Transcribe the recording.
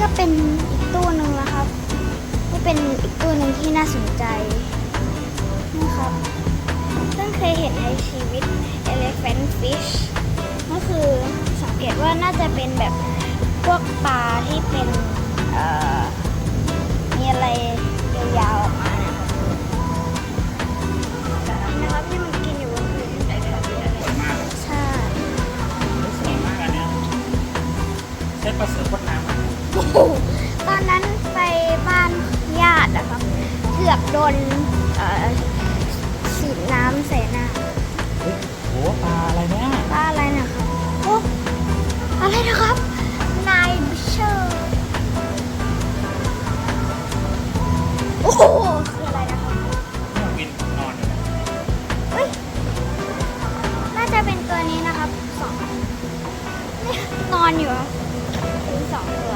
ก็เป็นอีกตู้หนึ่งนะครับนี่เป็นอีกตู้หนึ่งที่น่าสนใจนะครับเพิ่งเคยเห็นในชีวิต elephant fish ก็คือสังเกตว่าน่าจะเป็นแบบพวกปลาที่เป็นมีอะไรยาวๆออกมานะครับที่มันกินอยู่บนพื้นใช่ สวยมากอันนี้ยใช้ปลาเสือค ตอนนั้นไปบ้านญาติอะครับเกือบโดนเอ่อฉีดน้ำใส่หน้าเฮ้ยโหปลาอะไรเนี่ยป้าอะไรนะครับโอ้อะไรนะครับ นายบิชเชอร์โอ้โหคืออะไรนะครับเนี่ยวินนอนอยู่เนี่ยเฮ้ยน่าจะเป็นตัวนี้นะครับสองเนี่ยนอนอยู่อะมีสองตัว